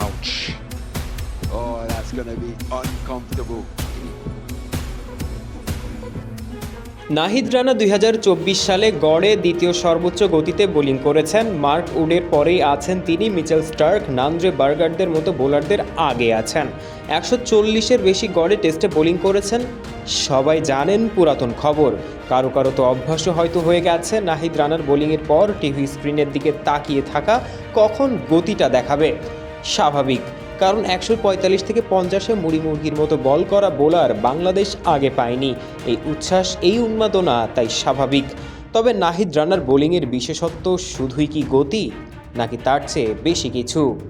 Ouch. Oh, that's going to be uncomfortable. Nahid Rana দু হাজার চব্বিশ সালে গড়ে দ্বিতীয় সর্বোচ্চ গতিতে বোলিং করেছেন। মার্ক উডের পরেই আছেন তিনি। মিচেল স্টার্ক নান্দ্রে বার্গারদের মতো বোলারদের আগে আছেন। একশো চল্লিশের বেশি গড়ে টেস্টে বোলিং করেছেন। সবাই জানেন পুরাতন খবর। কারও কারও তো অভ্যাসও হয়তো হয়ে গেছে। নাহিদ রানার বোলিংয়ের পর টিভি স্ক্রিনের দিকে তাকিয়ে থাকা কখন গতিটা দেখাবে? স্বাভাবিক। কারণ একশো পঁয়তাল্লিশ থেকে পঞ্চাশে মুড়ি মুরগির মতো বল করা বোলার বাংলাদেশ আগে পায়নি। এই উচ্ছ্বাস, এই উন্মাদনা তাই স্বাভাবিক। তবে নাহিদ রানার বোলিংয়ের বিশেষত্ব শুধুই কি গতি, নাকি তার চেয়ে বেশি কিছু?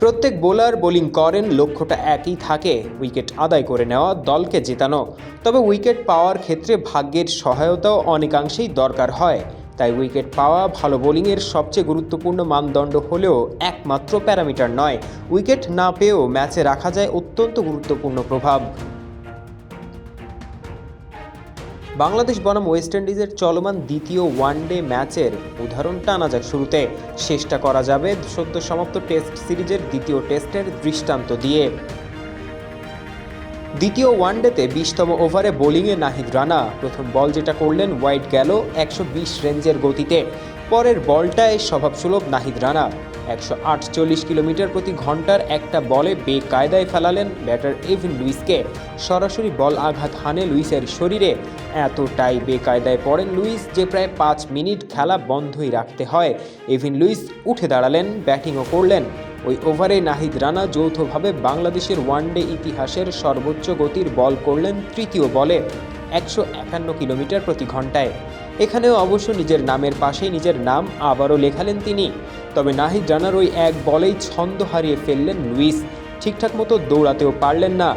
প্রত্যেক বোলার বোলিং করেন, লক্ষ্যটা একই থাকে, উইকেট আদায় করে নেওয়া দলকে জেতানো। তবে উইকেট পাওয়ার ক্ষেত্রে ভাগ্যের সহায়তাও অনেকাংশেই দরকার হয়। তাই উইকেট পাওয়া ভালো বোলিংয়ের সবচেয়ে গুরুত্বপূর্ণ মানদণ্ড হলেও একমাত্র প্যারামিটার নয়। উইকেট না পেয়েও ম্যাচে রাখা যায় অত্যন্ত গুরুত্বপূর্ণ প্রভাব। বাংলাদেশ বনাম ওয়েস্ট ইন্ডিজের চলমান দ্বিতীয় ওয়ানডে ম্যাচের উদাহরণ টানা যাক শুরুতে। শেষটা করা যাবে সদ্য সমাপ্ত টেস্ট সিরিজের দ্বিতীয় টেস্টের দৃষ্টান্ত দিয়ে। দ্বিতীয় ওয়ানডেতে বিশতম ওভারে বোলিংয়ে নাহিদ রানা। প্রথম বল যেটা করলেন হোয়াইট গেল একশো বিশ রেঞ্জের গতিতে। পরের বলটায় স্বভাবসুলভ নাহিদ রানা। একশো আটচল্লিশ কিলোমিটার প্রতি ঘণ্টার একটা বলে বেকায়দায় ফেলালেন ব্যাটার এভিন লুইসকে। সরাসরি বল আঘাত হানে লুইসের শরীরে। এতটাই বেকায়দায় পড়েন লুইস যে প্রায় পাঁচ মিনিট খেলা বন্ধই রাখতে হয়। এভিন লুইস উঠে দাঁড়ালেন, ব্যাটিংও করলেন। ওই ওভারে নাহিদ রানা যৌথভাবে বাংলাদেশের ওয়ানডে ইতিহাসের সর্বোচ্চ গতির বল করলেন তৃতীয় বলে একশো একান্ন কিলোমিটার প্রতি ঘন্টায়। এখানেও অবশ্য নিজের নামের পাশেই নিজের নাম আবারও লেখালেন তিনি। তবে নাহিদ রানার ওই এক বলেই ছন্দ হারিয়ে ফেললেন লুইস। ঠিকঠাক মতো দৌড়াতেও পারলেন না।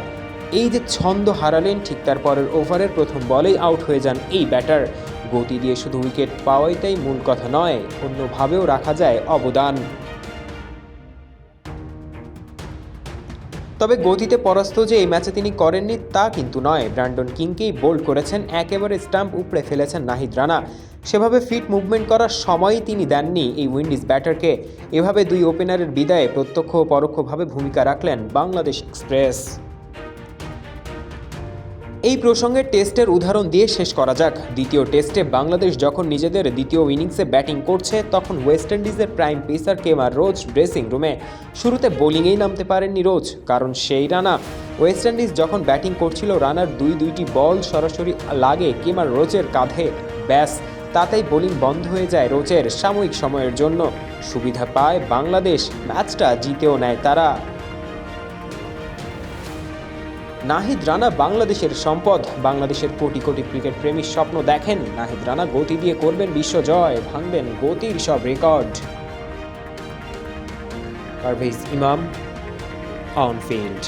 এই যে ছন্দ হারালেন, ঠিক তার পরের ওভারের প্রথম বলেই আউট হয়ে যান এই ব্যাটার। গতি দিয়ে শুধু উইকেট পাওয়াই তাই মূল কথা নয়, অন্যভাবেও রাখা যায় অবদান। তবে গতিতে পরাস্ত যে এই ম্যাচে তিনি করেননি তা কিন্তু নয়। ব্র্যান্ডন কিংকেই বোল্ড করেছেন, একেবারে স্টাম্প উপড়ে ফেলেছেন নাহিদ রানা। সেভাবে ফিট মুভমেন্ট করার সময়ই তিনি দেননি এই উইন্ডিজ ব্যাটারকে। এভাবে দুই ওপেনারের বিদায়ে প্রত্যক্ষ ও পরোক্ষভাবে ভূমিকা রাখলেন বাংলাদেশ এক্সপ্রেস। এই প্রসঙ্গে টেস্টের উদাহরণ দিয়ে শেষ করা যাক। দ্বিতীয় টেস্টে বাংলাদেশ যখন নিজেদের দ্বিতীয় ইনিংসে ব্যাটিং করছে, তখন ওয়েস্ট ইন্ডিজের prime pacer Kemar Roach dressing রুমে। শুরুতে বোলিংয়েই নামতে পারেননি রোজ, কারণ সেই রানা। ওয়েস্ট ইন্ডিজ যখন ব্যাটিং করছিল, রানার দুই দুইটি বল সরাসরি লাগে কেমার রোজের কাঁধে। ব্যাস, তাতেই বোলিং বন্ধ হয়ে যায় রোজের সাময়িক সময়ের জন্য। সুবিধা পায় বাংলাদেশ, ম্যাচটা জিতেও নেয় তারা। নাহিদ রানা বাংলাদেশের সম্পদ। বাংলাদেশের কোটি কোটি ক্রিকেট প্রেমীর স্বপ্ন দেখেন। নাহিদ রানা গতি দিয়ে করবেন বিশ্ব জয়, ভাঙবেন গতির সব রেকর্ড। পারভেজ ইমাম, অন ফিল্ড।